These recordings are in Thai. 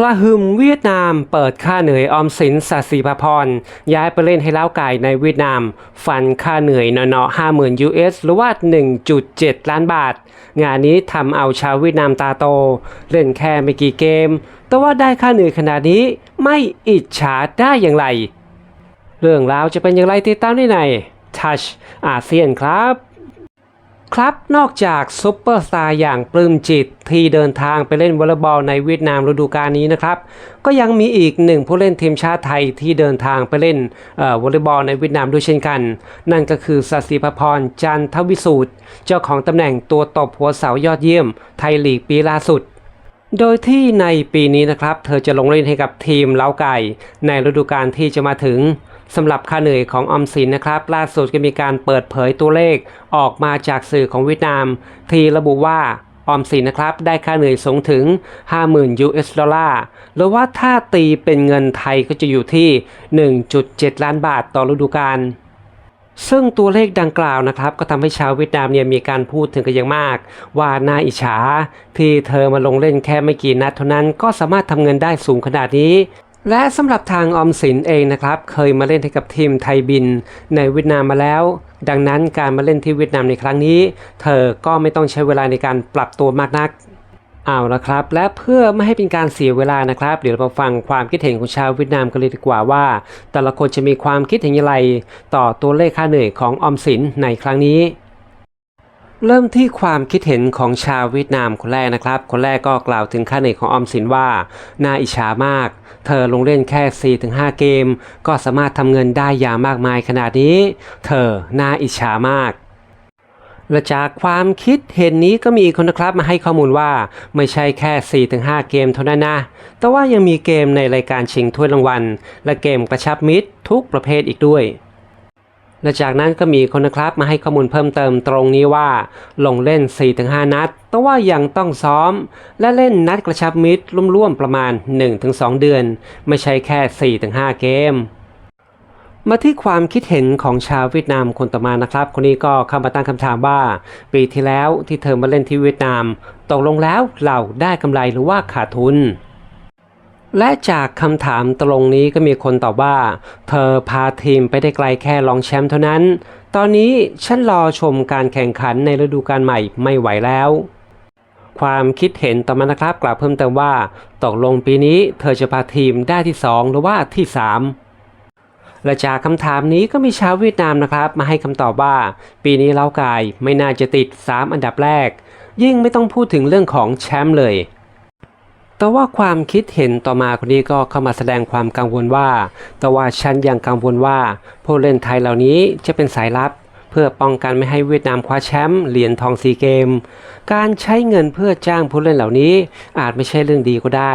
กระหึ่มเวียดนามเปิดค่าเหนื่อยออมสินสัสีพพร ย้ายไปเล่นให้เล้าไก่ในเวียดนาม ฟันค่าเหนื่อยเนาะๆ50,000 US หรือว่า 1.7 ล้านบาท งานนี้ทำเอาชาวเวียดนามตาโต เล่นแค่ไม่กี่เกม แต่ว่าได้ค่าเหนื่อยขนาดนี้ไม่อิจฉาได้อย่างไร เรื่องราวจะเป็นอย่างไรติดตามได้ใน Touch อาเซียนครับ ครับ นอกจากซุปเปอร์สตาร์อย่างปลื้มจิตที่เดินทางไปเล่นวอลเลย์บอลในเวียดนามฤดูกาลนี้นะครับ ก็ยังมีอีกหนึ่งผู้เล่นทีมชาติไทยที่เดินทางไปเล่นออวอลเลย์บอลในเวียดนามด้วยเช่นกัน นั่นก็คือสศิพพรจันทวิสูตร เจ้าของตำแหน่งตัวตบหัวเสายอดเยี่ยม ไทยลีกปีล่าสุดโดยที่ในปีนี้นะครับ เธอจะลงเล่นให้กับทีมเล้าไก่ ในฤดูกาลที่จะมาถึง สำหรับค่าเหนื่อยของอมสินนะครับ ล่าสุดก็มีการเปิดเผยตัวเลขออกมาจากสื่อของเวียดนาม ที่ระบุว่าออมสินนะครับ ได้ค่าเหนื่อยสูงถึง 50,000 US ดอลลาร์หรือว่าถ้าตีเป็นเงินไทยก็จะอยู่ที่ 1.7 ล้านบาทต่อฤดูกาลซึ่งตัวเลขดังกล่าวนะครับ ก็ทำให้ชาวเวียดนามเนี่ยมีการพูดถึงกันอย่างมาก ว่าน่าอิจฉาที่เธอมาลงเล่นแค่ไม่กี่นัดเท่านั้นก็สามารถทำเงินได้สูงขนาดนี้ และสำหรับทางออมสินเองนะครับ เคยมาเล่นให้กับทีมไทยบินในเวียดนามมาแล้ว ดังนั้นการมาเล่นที่เวียดนามในครั้งนี้ เธอก็ไม่ต้องใช้เวลาในการปรับตัวมากนักเอาละครับ และเพื่อไม่ให้เป็นการเสียเวลานะครับ เดี๋ยวเรามาฟังความคิดเห็นของชาวเวียดนามกันเลยดีกว่าว่า แต่ละคนจะมีความคิดเห็นอย่างไร ต่อตัวเลขค่าเหนื่อยของออมสินในครั้งนี้ เริ่มที่ความคิดเห็นของชาวเวียดนามคนแรกนะครับ คนแรกก็กล่าวถึงค่าเหนื่อยของออมสินว่าน่าอิจฉามาก เธอลงเล่นแค่ 4-5 เกม ก็สามารถทำเงินได้อย่างมากมายขนาดนี้ เธอน่าอิจฉามากและจากความคิดเห็นนี้ก็มีอีกคนนะครับมาให้ข้อมูลว่าไม่ใช่แค่ 4-5 เกมเท่านั้นนะ แต่ว่ายังมีเกมในรายการชิงถ้วยรางวัล และเกมกระชับมิตรทุกประเภทอีกด้วย และจากนั้นก็มีคนนะครับมาให้ข้อมูลเพิ่มเติมตรงนี้ว่า ลงเล่น 4-5 นัด แต่ว่ายังต้องซ้อม และเล่นนัดกระชับมิตรร่วมๆประมาณ 1-2 เดือน ไม่ใช่แค่ 4-5 เกมมาที่ความคิดเห็นของชาวเวียดนามคนต่อมานะครับ คนนี้ก็เข้ามาตั้งคำถามว่า ปีที่แล้วที่เธอมาเล่นที่เวียดนาม ตกลงแล้วเราได้กำไรหรือว่าขาดทุน และจากคำถามตรงนี้ก็มีคนตอบว่า เธอพาทีมไปได้ไกลแค่รองแชมป์เท่านั้น ตอนนี้ฉันรอชมการแข่งขันในฤดูกาลใหม่ไม่ไหวแล้ว ความคิดเห็นต่อมานะครับกล่าวเพิ่มเติมว่า ตกลงปีนี้เธอจะพาทีมได้ที่ 2 หรือว่าที่ 3 และจากคำถามนี้ก็มีชาวเวียดนามนะครับ มาให้คำตอบว่า ปีนี้เล้ากายไม่น่าจะติด 3 อันดับแรก ยิ่งไม่ต้องพูดถึงเรื่องของแชมป์เลย แต่ว่าความคิดเห็นต่อมาคนนี้ก็เข้ามาแสดงความกังวลว่า แต่ว่าฉันยังกังวลว่า ผู้เล่นไทยเหล่านี้จะเป็นสายลับ เพื่อป้องกันไม่ให้เวียดนามคว้าแชมป์เหรียญทองซีเกม การใช้เงินเพื่อจ้างผู้เล่นเหล่านี้อาจไม่ใช่เรื่องดีก็ได้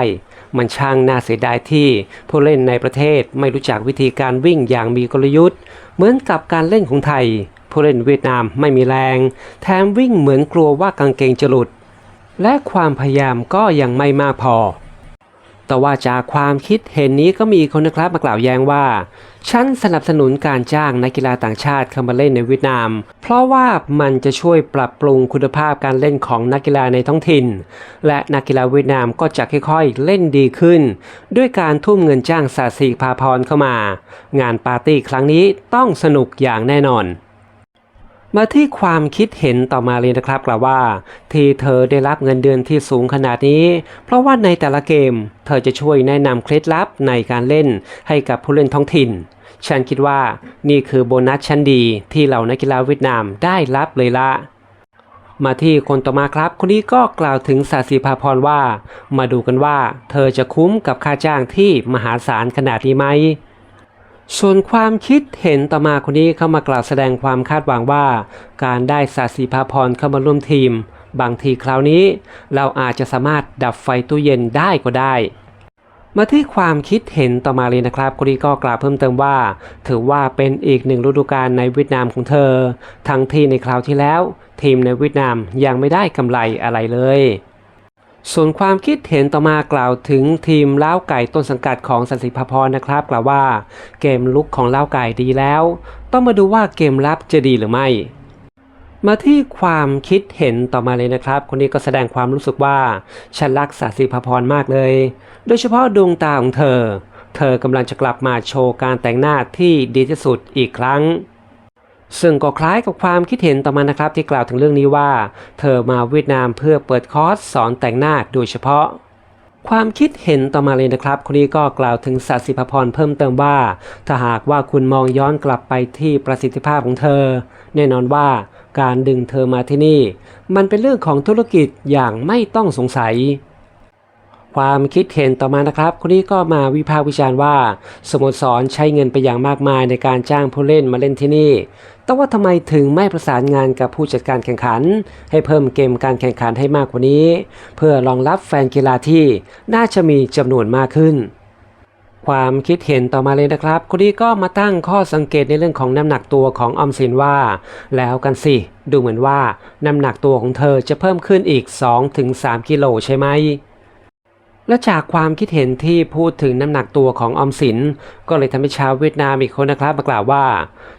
มันช่างน่าเสียดายที่ผู้เล่นในประเทศไม่รู้จักวิธีการวิ่งอย่างมีกลยุทธ์ เหมือนกับการเล่นของไทย ผู้เล่นเวียดนามไม่มีแรง แถมวิ่งเหมือนกลัวว่ากางเกงจะหลุด และความพยายามก็ยังไม่มากพอ แต่ว่าจากความคิดเห็นนี้ก็มีคนนะครับมากล่าวแย้งว่า ฉันสนับสนุนการจ้างนักกีฬาต่างชาติเข้ามาเล่นในเวียดนาม เพราะว่ามันจะช่วยปรับปรุงคุณภาพการเล่นของนักกีฬาในท้องถิ่น และนักกีฬาเวียดนามก็จะค่อยๆ เล่นดีขึ้น ด้วยการทุ่มเงินจ้างสาสีพาพรเข้ามา งานปาร์ตี้ครั้งนี้ต้องสนุกอย่างแน่นอน มาที่ความคิดเห็นต่อมาเลยนะครับกล่าวว่า ที่เธอได้รับเงินเดือนที่สูงขนาดนี้ เพราะว่าในแต่ละเกม เธอจะช่วยแนะนำเคล็ดลับในการเล่นให้กับผู้เล่นท้องถิ่น ฉันคิดว่านี่คือโบนัสชั้นดีที่เหล่านักกีฬาเวียดนามได้รับเลยละมาที่คนต่อมาครับ คนนี้ก็กล่าวถึงสาสีภาพรว่า มาดูกันว่า เธอจะคุ้มกับค่าจ้างที่มหาศาลขนาดนี้ไหม ส่วนความคิดเห็นต่อมาคนนี้เข้ามากล่าวแสดงความคาดหวังว่า การได้สาสีภาพรเข้ามาร่วมทีม บางทีคราวนี้ เราอาจจะสามารถดับไฟตู้เย็นได้ก็ได้ มาที่ความคิดเห็นต่อมาเลยนะครับคนนี้ก็กล่าวเพิ่มเติมว่า ถือว่าเป็นอีกหนึ่งฤดูกาลในเวียดนามของเธอ ทั้งที่ในคราวที่แล้ว ทีมในเวียดนามยังไม่ได้กำไรอะไรเลย ส่วนความคิดเห็นต่อมากล่าวถึงทีมล้าวไก่ต้นสังกัดของสันติภพรนะครับ กล่าวว่าเกมลุกของล้าวไก่ดีแล้ว ต้องมาดูว่าเกมรับจะดีหรือไม่ มาที่ความคิดเห็นต่อมาเลยนะครับ คนนี้ก็แสดงความรู้สึกว่าฉันรักสาสิภพรมากเลย โดยเฉพาะดวงตาของเธอ เธอกำลังจะกลับมาโชว์การแต่งหน้าที่ดีที่สุดอีกครั้ง ซึ่งก็คล้ายกับความคิดเห็นต่อมานะครับที่กล่าวถึงเรื่องนี้ว่า เธอมาเวียดนามเพื่อเปิดคอร์สสอนแต่งหน้าโดยเฉพาะความคิดเห็นต่อมาเลยนะครับคนนี้ก็กล่าวถึงสัสิภพรเพิ่มเติมว่า ถ้าหากว่าคุณมองย้อนกลับไปที่ประสิทธิภาพของเธอ แน่นอนว่าการดึงเธอมาที่นี่ มันเป็นเรื่องของธุรกิจอย่างไม่ต้องสงสัย ความคิดเห็นต่อมานะครับ คนนี้ก็มาวิพากษ์วิจารณ์ว่าสโมสรใช้เงินไปอย่างมากมายในการจ้างผู้เล่นมาเล่นที่นี่ แต่ว่าทำไมถึงไม่ประสานงานกับผู้จัดการแข่งขัน ให้เพิ่มเกมการแข่งขันให้มากกว่านี้ เพื่อรองรับแฟนกีฬาที่น่าจะมีจำนวนมากขึ้น ความคิดเห็นต่อมาเลยนะครับ คนนี้ก็มาตั้งข้อสังเกตในเรื่องของน้ำหนักตัวของออมสินว่า แล้วกันสิ ดูเหมือนว่าน้ำหนักตัวของเธอจะเพิ่มขึ้นอีก 2-3 กิโลใช่ไหม และจากความคิดเห็นที่พูดถึงน้ำหนักตัวของออมสิน ก็เลยทำให้ชาวเวียดนามอีกคนนะครับมากล่าวว่า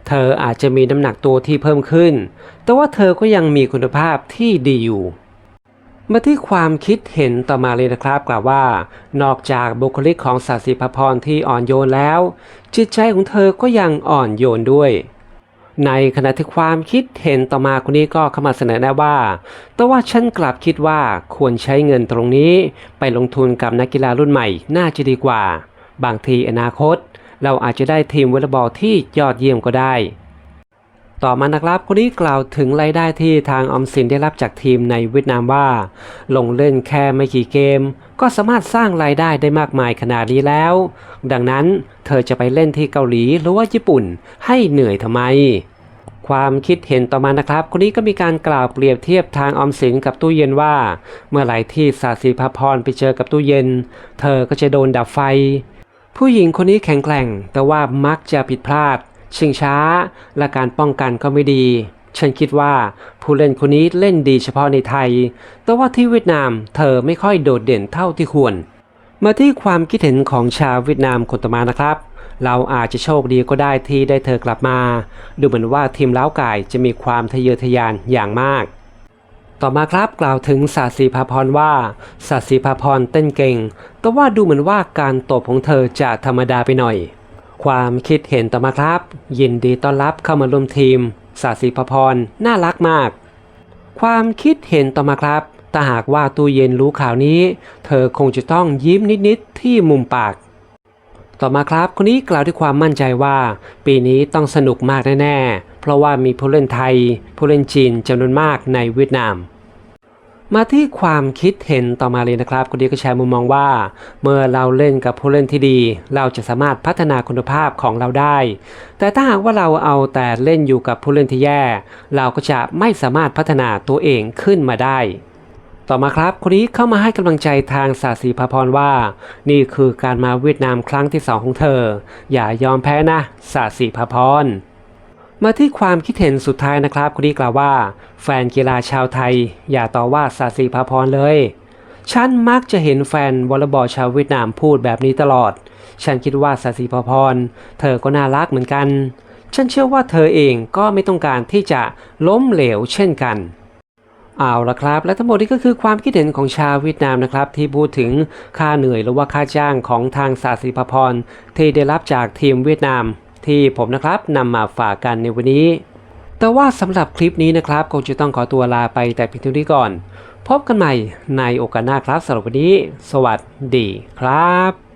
เธออาจจะมีน้ำหนักตัวที่เพิ่มขึ้น แต่ว่าเธอก็ยังมีคุณภาพที่ดีอยู่มาที่ความคิดเห็นต่อมาเลยนะครับกล่าวว่า นอกจากบุคลิกของสาสิภพรที่อ่อนโยนแล้ว จิตใจของเธอก็ยังอ่อนโยนด้วย ในขณะที่ความคิดเห็นต่อมาคนนี้ก็เข้ามาเสนอแนะว่า แต่ว่าฉันกลับคิดว่าควรใช้เงินตรงนี้ไปลงทุนกับนักกีฬารุ่นใหม่น่าจะดีกว่า บางทีอนาคต เราอาจจะได้ทีมวอลเลย์บอลที่ยอดเยี่ยมก็ได้ ต่อมานะครับคนนี้กล่าวถึงรายได้ที่ทางออมสินได้รับจากทีมในเวียดนามว่า ลงเล่นแค่ไม่กี่เกม ก็สามารถสร้างรายได้ได้มากมายขนาดนี้แล้ว ดังนั้นเธอจะไปเล่นที่เกาหลีหรือว่าญี่ปุ่นให้เหนื่อยทำไม ความคิดเห็นต่อมานะครับคนนี้ก็มีการกล่าวเปรียบเทียบทางออมสินกับตู้เย็นว่า เมื่อไหร่ที่สาสีพาพรไปเจอกับตู้เย็น เธอก็จะโดนดับไฟ ผู้หญิงคนนี้แข็งแกร่ง แต่ว่ามักจะผิดพลาด ชิงช้า และการป้องกันก็ไม่ดี ฉันคิดว่าผู้เล่นคนนี้เล่นดีเฉพาะในไทย แต่ว่าที่เวียดนามเธอไม่ค่อยโดดเด่นเท่าที่ควร มาที่ความคิดเห็นของชาวเวียดนามคนต่อมานะครับ เราอาจจะโชคดีก็ได้ที่ได้เธอกลับมา ดูเหมือนว่าทีมล้าวไก่จะมีความทะเยอทะยานอย่างมากต่อมาครับกล่าวถึงศาสีภาพรว่าศาสีภาพรเต้นเก่ง แต่ว่าดูเหมือนว่าการตบของเธอจะธรรมดาไปหน่อย ความคิดเห็นต่อมาครับ ยินดีต้อนรับเข้ามาร่วมทีมศาสีภาพร น่ารักมาก ความคิดเห็นต่อมาครับถ้าหากว่าตู้เย็นรู้ข่าวนี้ เธอคงจะต้องยิ้มนิดๆที่มุมปาก ต่อมาครับ คนนี้กล่าวด้วยความมั่นใจว่า ปีนี้ต้องสนุกมากแน่ๆ เพราะว่ามีผู้เล่นไทย ผู้เล่นจีนจำนวนมากในเวียดนาม มาที่ความคิดเห็นต่อมาเลยนะครับคนนี้ก็แชร์มุมมองว่า เมื่อเราเล่นกับผู้เล่นที่ดี เราจะสามารถพัฒนาคุณภาพของเราได้ แต่ถ้าหากว่าเราเอาแต่เล่นอยู่กับผู้เล่นที่แย่ เราก็จะไม่สามารถพัฒนาตัวเองขึ้นมาได้ต่อมาครับคนนี้เข้ามาให้กำลังใจทางสาสีพพรว่า นี่คือการมาเวียดนามครั้งที่สองของเธอ อย่ายอมแพ้นะสาสีพพร มาที่ความคิดเห็นสุดท้ายนะครับคนนี้กล่าวว่า แฟนกีฬาชาวไทย อย่าต่อว่าสาสีพาพรเลย ฉันมักจะเห็นแฟนวอลเลย์บอลชาวเวียดนามพูดแบบนี้ตลอด ฉันคิดว่าสาสีพาพร เธอก็น่ารักเหมือนกัน ฉันเชื่อว่าเธอเองก็ไม่ต้องการที่จะล้มเหลวเช่นกันเอาละครับ และทั้งหมดนี้ก็คือความคิดเห็นของชาวเวียดนามนะครับ ที่พูดถึงค่าเหนื่อยหรือว่าค่าจ้างของทางศาสิพพรที่ได้รับจากทีมเวียดนาม ที่ผมนะครับนำมาฝากกันในวันนี้ แต่ว่าสำหรับคลิปนี้นะครับคงจะต้องขอตัวลาไปแต่เพียงเท่านี้ก่อน พบกันใหม่ในโอกาสหน้าครับสำหรับวันนี้ สวัสดีครับ